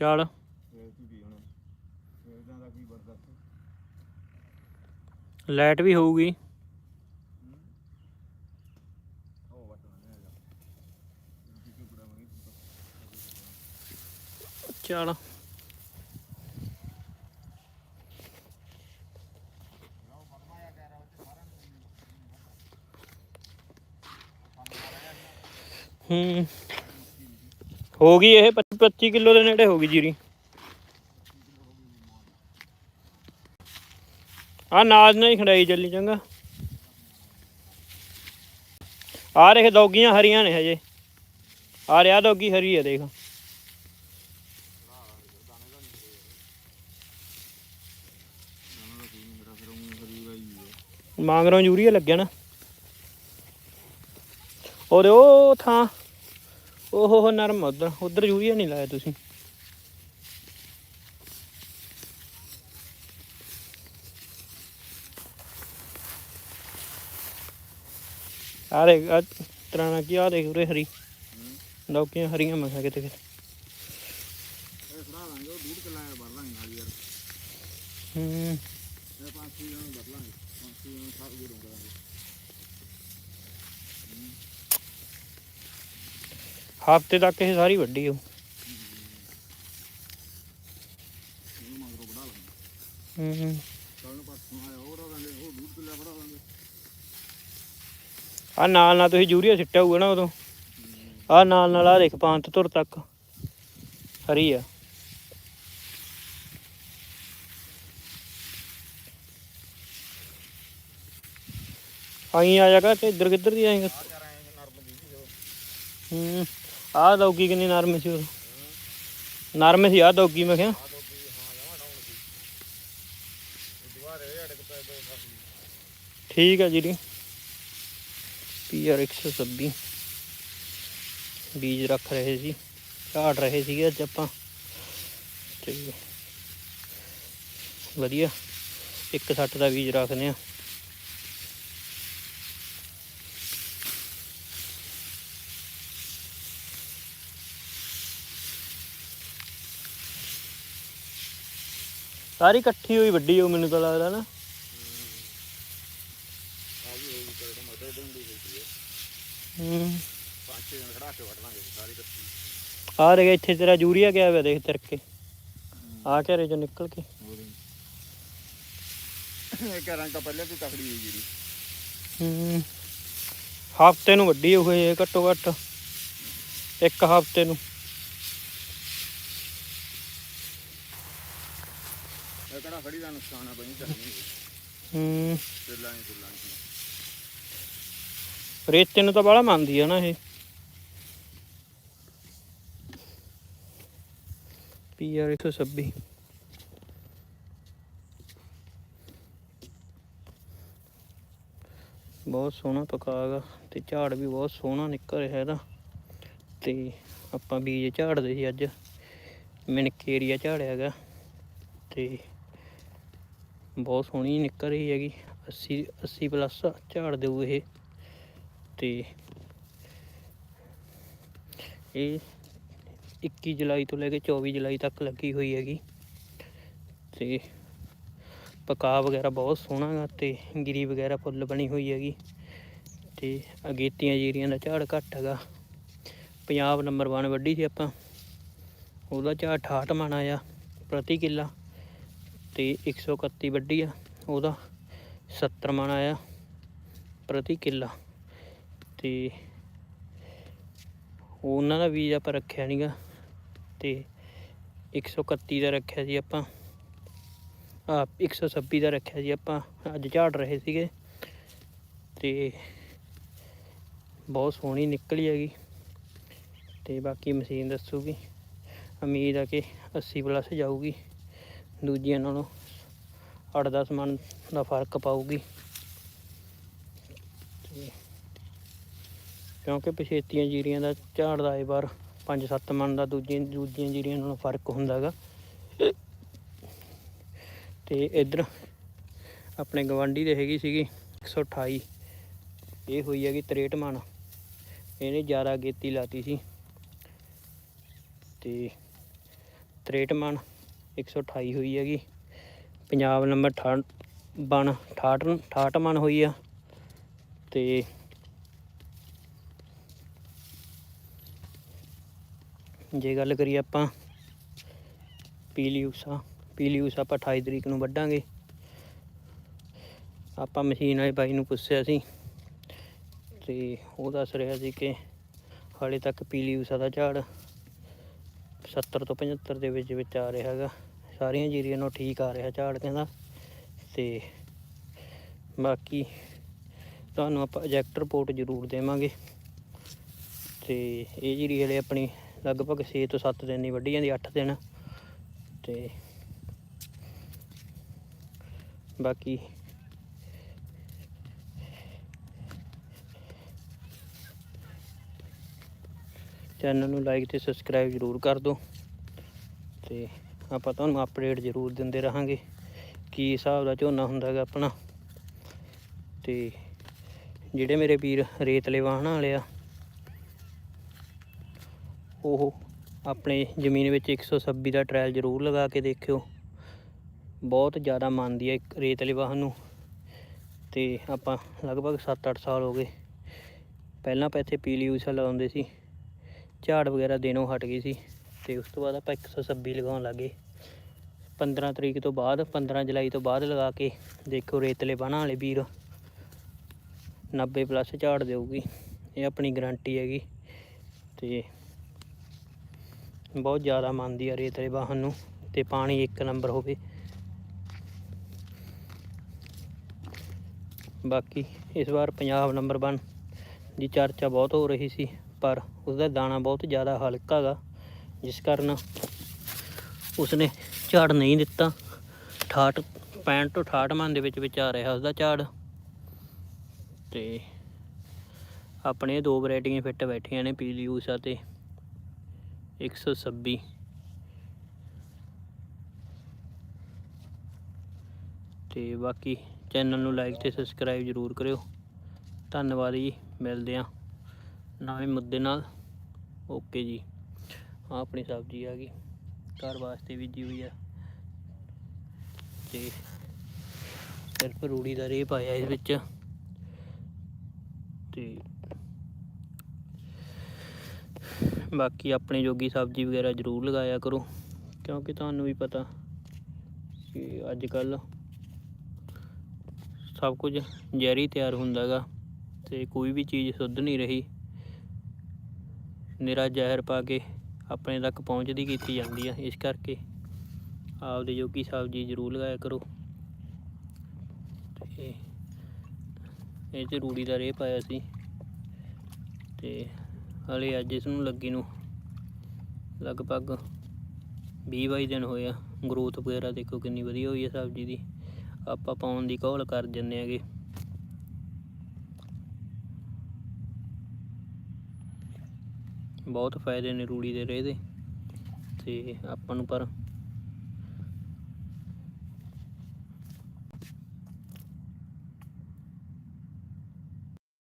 ਚੱਲ ਫੇਰ ਕੀ ਵੀ ਹੁਣ ਫੇਰ ਦਾ ਕੀ ਵਰਦਾ ਲਾਈਟ ਵੀ ਹੋਊਗੀ ਉਹ ਵਟਣਾ ਨਹੀਂ ਹੈਗਾ ਜਿੱਕੇ ਕੁੜਾ ਮੰਗੀ ਚੱਲ ਹੂੰ ਹੋ ਗਈ ਇਹ 25 ਕਿਲੋ ਦੇ ਨੇੜੇ ਹੋ ਗਈ ਜੀਰੀ। ਆ ਨਾਜ ਨਾਲ ਹੀ ਖੜਾਈ ਚੱਲੀ, ਚੰਗਾ। ਆ ਦੇਖ, ਦੌਗੀਆਂ ਹਰੀਆਂ ਨੇ ਹਜੇ। ਆ ਰਿਹਾ ਦੌਗੀ ਹਰੀ ਹੈ ਦੇਖ। ਨਾ ਯੂਰੀਆ ਲੱਗਿਆ ਨਾ। ਔਰ ਉਹ ਥਾਂ। ਉਹ ਹੋ ਨਰਮ ਉਧਰ ਉਧਰ ਯੂਰੀਆ ਨਹੀਂ ਲਾਇਆ ਤੁਸੀਂ। ਆ ਰੇ ਆ ਤਰਾਣਾ ਕੀ ਆ ਦੇਖ ਉਰੇ ਹਰੀ। ਲੋਕੀਆਂ ਹਰੀਆਂ ਮੈਂ ਕਿਹਾ ਕਿਤੇ ਕਿਤੇ। ਇਹ ਖੜਾ ਲਾਂਗੇ ਉਹ ਦੂਰ ਕਿਲਾ ਭਰ ਲਾਂਗੇ ਨਾਲ ਯਾਰ। ਹੂੰ। ਇਹ ਪੰਜ ਛੇ ਜਣ ਭਰ ਲਾਂਗੇ। ਪੰਜ ਛੇ ਜਣ ਸਾਰ ਦੂਰ ਕਰਾਂਗੇ ਹਫ਼ਤੇ ਤੱਕ ਇਹ ਸਾਰੀ ਵੱਡੀ ਹੋ। ਆ ਨਾਲ ਨਾਲ ਤੁਸੀਂ ਯੂਰੀਆ ਸਿੱਟਿਆ ਹੋਊਗਾ ਨਾ ਉਦੋਂ। ਆ ਨਾਲ ਨਾਲ ਆ ਦੇਖ ਪੰਜ ਧੁਰ ਤੱਕ। ਹਰੀ ਆ। ਆਈ ਆ ਜਾਗਾ ਤੇ ਇੱਧਰ ਕਿੱਧਰ ਦੀ ਆਏਗਾ ਹੂੰ। ਆਹ ਦੌਗੀ ਕਿੰਨੀ ਨਰਮ ਸੀ ਉਹ? ਨਰਮ ਸੀ, ਆਹ ਦੌਗੀ ਮੈਂ ਕਿਹਾ। ਠੀਕ ਆ ਜੀ ਪੀਆਰ 126 ਬੀਜ ਰੱਖ ਰਹੇ ਸੀ, ਝਾੜ ਰਹੇ ਸੀਗੇ ਅੱਜ ਆਪਾਂ। ਤੇ ਵਧੀਆ। ਇੱਕ ਸੱਟ ਦਾ ਬੀਜ ਰੱਖਦੇ ਆ। ਸਾਰੀ ਇਕੱਠੀ ਹੋਈ ਵੱਡੀ ਹੋ ਮੈਨੂੰ ਤਾਂ ਲੱਗਦਾ ਨਾ। ਆ ਵੀ ਹੋਈ ਕਰ ਤਾਂ ਮਦਦ ਦੇਂਦੀ ਹੋਈ ਹੈ। ਹੂੰ ਪੰਜ ਛੇ ਜਣ ਖੜਾ ਕੇ ਵੜ ਲਾਂਗੇ ਸਾਰੀ ਕੱਟੀ ਆ ਰਿਹਾ ਇੱਥੇ ਤੇਰਾ ਯੂਰੀਆ ਗਿਆ ਹੋਇਆ ਦੇਖ ਤਿਰਕੇ ਆ ਘਰੇ ਚੋਂ ਨਿਕਲ ਕੇ। ਇਹ ਘਰਾਂ ਤਾਂ ਪਹਿਲਾਂ ਤੋਂ ਤਕੜੀ ਹੋਈ ਜਿਹੜੀ ਹੂੰ। ਹਫ਼ਤੇ ਨੂੰ ਵੱਡੀ ਹੋਈ ਘੱਟੋ ਘੱਟ। ਇੱਕ ਹਫ਼ਤੇ ਨੂੰ। ਖੜੀ ਦਾ ਨੁਕਸਾਨ ਆ ਬਈ ਹੂੰ। ਹੀ ਰੇਤੇ ਨੂੰ ਤਾਂ ਬਾਹਲਾ ਮੰਨਦੀ ਆ ਨਾ ਇਹ। ਪੀਆਰ 126 ਬਹੁਤ ਸੋਹਣਾ ਪਕਾਗਾ ਤੇ ਝਾੜ ਵੀ ਬਹੁਤ ਸੋਹਣਾ ਨਿਕਲ ਰਿਹਾ ਇਹਦਾ। ਤੇ ਆਪਾਂ ਬੀਜ ਝਾੜਦੇ ਸੀ ਅੱਜ। ਮਿਣਕੇ ਏਰੀਆ ਝਾੜਿਆ ਗਾ ਤੇ ਬਹੁਤ ਸੋਹਣੀ ਨਿਕਲ ਰਹੀ ਹੈਗੀ 80 80 ਪਲੱਸ ਝਾੜ ਦੇਊ ਇਹ। ਤੇ ਇਹ 21 ਜੁਲਾਈ ਤੋਂ ਲੈ ਕੇ 24 ਜੁਲਾਈ ਤੱਕ ਲੱਗੀ ਹੋਈ ਹੈਗੀ। ਤੇ ਪਕਾ ਵਗੈਰਾ ਬਹੁਤ ਸੋਹਣਾ ਗਾ ਤੇ ਗਿਰੀ ਵਗੈਰਾ ਫੁੱਲ ਬਣੀ ਹੋਈ ਹੈਗੀ। ਤੇ ਅਗੇਤੀਆਂ ਜੀਰੀਆਂ ਦਾ ਝਾੜ ਘੱਟ ਹੈਗਾ। ਪੰਜਾਬ ਨੰਬਰ 1 ਵੱਢੀ ਸੀ ਆਪਾਂ। ਉਹਦਾ ਝਾੜ 68 ਮਣ ਆ ਪ੍ਰਤੀ ਕਿੱਲਾ। ਤੇ 131 ਵੱਡੀ ਆ, ਉਹਦਾ 70 ਮਣ ਆਇਆ ਪ੍ਰਤੀ ਕਿੱਲਾ। ਤੇ ਉਹਨਾਂ ਦਾ ਬੀਜ ਆਪਾਂ ਰੱਖਿਆ ਨਹੀਂਗਾ ਤੇ 131 ਦਾ ਰੱਖਿਆ ਸੀ ਆਪਾਂ। ਆ 126 ਦਾ ਰੱਖਿਆ ਸੀ ਆਪਾਂ, ਅੱਜ ਝਾੜ ਰਹੇ ਸੀਗੇ। ਤੇ ਬਹੁਤ ਸੋਹਣੀ ਨਿਕਲੀ ਹੈਗੀ। ਤੇ ਬਾਕੀ ਮਸ਼ੀਨ ਦੱਸੂਗੀ। ਉਮੀਦ ਆ ਕਿ 80 ਪਲੱਸ ਜਾਊਗੀ। ਦੂਜੀਆਂ ਨਾਲੋਂ 8-10 ਮਣ ਦਾ ਫ਼ਰਕ ਪਾਊਗੀ। ਤੇ ਕਿਉਂਕਿ ਪਛੇਤੀਆਂ ਜੀਰੀਆਂ ਦਾ ਝਾੜ ਦਾ ਇਹ ਵਾਰ 5-7 ਮਣ ਦਾ ਦੂਜੀਆਂ ਦੂਜੀਆਂ ਜੀਰੀਆਂ ਨਾਲੋਂ ਫ਼ਰਕ ਹੁੰਦਾਗਾ। ਤੇ ਇਧਰ ਆਪਣੇ ਗਵਾਂਢੀ ਦੇ ਹੈਗੀ ਸੀਗੀ 128 ਇਹ ਹੋਈ ਹੈਗੀ 63 ਮਣ। ਇਹਨੇ ਜ਼ਿਆਦਾ ਗੇਤੀ ਲਾਤੀ ਸੀ। ਤੇ 63 ਮਣ 128 ਹੋਈ ਹੈਗੀ। ਪੰਜਾਬ ਨੰਬਰ 68 ਬਣ 68 68 ਮਣ ਹੋਈ ਆ। ਤੇ ਜੇ ਗੱਲ ਕਰੀਏ ਆਪਾਂ ਪੀਲੀ ਊਸਾ ਪੀਲੀ ਆਪਾਂ 28 ਤਰੀਕ ਨੂੰ ਵੱਢਾਂਗੇ। ਆਪਾਂ ਮਸ਼ੀਨ ਵਾਲੇ ਬਾਈ ਨੂੰ ਪੁੱਛਿਆ ਸੀ ਤੇ ਉਹ ਦੱਸ ਰਿਹਾ ਸੀ ਕਿ ਹਾਲੇ ਤੱਕ ਪੀਲੀ ਊਸਾ ਦਾ ਝਾੜ 70 ਤੋਂ 75 ਦੇ ਵਿੱਚ ਵਿੱਚ ਆ ਰਿਹਾ ਹੈਗਾ। ਸਾਰੀਆਂ ਜੀਰੀਆਂ ਨੂੰ ਠੀਕ ਆ ਰਿਹਾ ਝਾੜ ਕਹਿੰਦਾ। ਤੇ ਬਾਕੀ ਤੁਹਾਨੂੰ ਆਪਾਂ ਇਜੈਕਟਰ ਰਿਪੋਰਟ ਜ਼ਰੂਰ ਦੇਵਾਂਗੇ। ਤੇ ਇਹ ਜੀਰੀ ਹਲੇ ਆਪਣੀ ਲਗਭਗ 6 ਤੋਂ 7 ਦਿਨ ਨਹੀਂ ਵੱਢੀ ਜਾਂਦੀ 8 ਦਿਨ। ਤੇ ਬਾਕੀ ਚੈਨਲ ਨੂੰ ਲਾਈਕ ਤੇ ਸਬਸਕ੍ਰਾਈਬ ਜ਼ਰੂਰ ਕਰ ਦਿਓ। ਤੇ ਆਪਾਂ ਤੁਹਾਨੂੰ ਅਪਡੇਟ ਜ਼ਰੂਰ ਦਿੰਦੇ ਰਹਾਂਗੇ ਕੀ ਹਿਸਾਬ ਦਾ ਝੋਨਾ ਹੁੰਦਾ ਹੈਗਾ ਆਪਣਾ। ਤੇ ਜਿਹੜੇ ਮੇਰੇ ਵੀਰ ਰੇਤਲੇ ਵਾਹਣਾਂ ਵਾਲੇ ਆ, ਉਹ ਆਪਣੇ ਜ਼ਮੀਨ ਵਿੱਚ 126 ਦਾ ਟ੍ਰਾਇਲ ਜ਼ਰੂਰ ਲਗਾ ਕੇ ਦੇਖਿਓ। ਬਹੁਤ ਜ਼ਿਆਦਾ ਮੰਨਦੀ ਹੈ ਇੱਕ ਰੇਤਲੇ ਵਾਹਨ ਨੂੰ। ਤੇ ਆਪਾਂ ਲਗਭਗ 7-8 ਸਾਲ ਹੋ ਗਏ। ਪਹਿਲਾਂ ਆਪਾਂ ਇੱਥੇ ਪੀਲੀ ਊਸਾ ਲਗਾਉਂਦੇ ਸੀ। ਝਾੜ ਵਗੈਰਾ ਦੇਣੋਂ ਹਟ ਗਈ ਸੀ ਤੇ ਉਸ ਤੋਂ ਬਾਅਦ ਆਪਾਂ 126 ਲਗਾਉਣ ਲੱਗੇ 15 ਤਰੀਕ ਤੋਂ ਬਾਅਦ 15 ਜੁਲਾਈ ਤੋਂ ਬਾਅਦ ਲਗਾ ਕੇ ਦੇਖੋ ਰੇਤਲੇ ਬਾਣਾ ਵਾਲੇ ਵੀਰ। 90 ਪਲੱਸ ਝਾੜ ਦੇਊਗੀ। ਇਹ ਆਪਣੀ ਗਾਰੰਟੀ ਹੈਗੀ। ਤੇ ਬਹੁਤ ਜ਼ਿਆਦਾ ਮੰਨਦੀ ਆ ਰੇਤਲੇ ਬਾਹਨ ਨੂੰ ਤੇ ਪਾਣੀ ਇੱਕ ਨੰਬਰ ਹੋਵੇ। ਬਾਕੀ ਇਸ ਵਾਰ ਪੰਜਾਬ ਨੰਬਰ 1 ਦੀ ਚਰਚਾ ਬਹੁਤ ਹੋ ਰਹੀ ਸੀ। ਪਰ ਉਸਦਾ ਦਾਣਾ ਬਹੁਤ ਜ਼ਿਆਦਾ ਹਲਕਾ ਗਾ, ਜਿਸ ਕਾਰਨ ਉਸਨੇ ਝਾੜ ਨਹੀਂ ਦਿੱਤਾ। 68 65 ਤੋਂ 68 ਮਨ ਦੇ ਵਿੱਚ ਵਿੱਚ ਆ ਰਿਹਾ ਉਸਦਾ ਝਾੜ। ਤੇ ਆਪਣੇ ਦੋ ਵੈਰਾਈਟੀਆਂ ਫਿੱਟ ਬੈਠੀਆਂ ਨੇ, ਪੀਲੀ ਊਸਾ ਤੇ 126 ਤੇ ਬਾਕੀ ਚੈਨਲ ਨੂੰ ਲਾਈਕ ਤੇ ਸਬਸਕ੍ਰਾਈਬ ਜ਼ਰੂਰ ਕਰਿਓ। ਧੰਨਵਾਦ ਜੀ, ਮਿਲਦੇ ਆ ਨਵੇਂ ਮੁੱਦੇ ਨਾਲ। ਓਕੇ ਜੀ। ਆਹ ਆਪਣੀ ਸਬਜ਼ੀ ਆ ਗਈ। ਘਰ ਵਾਸਤੇ ਬੀਜੀ ਹੋਈ ਆ। ਤੇ ਸਿਰਫ ਰੂੜੀ ਦਾ ਰੇ ਪਾਇਆ ਇਸ ਵਿੱਚ। ਤੇ ਬਾਕੀ ਆਪਣੇ ਜੋਗੀ ਸਬਜ਼ੀ ਵਗੈਰਾ ਜ਼ਰੂਰ ਲਗਾਇਆ ਕਰੋ। ਕਿਉਂਕਿ ਤੁਹਾਨੂੰ ਵੀ ਪਤਾ ਕਿ ਅੱਜ ਕੱਲ ਸਭ ਕੁਝ ਜ਼ਹਿਰੀ ਤਿਆਰ ਹੁੰਦਾ ਗਾ। ਤੇ ਕੋਈ ਵੀ ਚੀਜ਼ ਸੁੱਧ ਨਹੀਂ ਰਹੀ। ਨਿਰਾ ਜ਼ਹਿਰ ਪਾ ਕੇ ਆਪਣੇ ਤੱਕ ਪਹੁੰਚਦੀ ਕੀਤੀ ਜਾਂਦੀ ਆ। ਇਸ ਕਰਕੇ ਆਪਦੇ ਜੋਗੀ ਸਬਜ਼ੀ ਜ਼ਰੂਰ ਲਗਾਇਆ ਕਰੋ। ਤੇ ਇਹ 'ਚ ਰੂੜੀ ਦਾ ਰੇਹ ਪਾਇਆ ਸੀ। ਤੇ ਹਲੇ ਅੱਜ ਇਸ ਨੂੰ ਲੱਗੀ ਨੂੰ ਲਗਭਗ 20 22 ਦਿਨ ਹੋਏ ਆ। ਗਰੋਥ ਵਗੈਰਾ ਦੇਖੋ ਕਿੰਨੀ ਵਧੀਆ ਹੋਈ ਹੈ ਸਬਜ਼ੀ ਦੀ। ਆਪਾਂ ਪਾਉਣ ਦੀ ਕੋਲ ਕਰ ਜੰਨੇ ਹੈਗੇ। ਬਹੁਤ ਫਾਇਦੇ ਨੇ ਰੂੜੀ ਦੇ ਰੇਹ ਦੇ। ਤੇ ਆਪਾਂ ਨੂੰ ਪਰ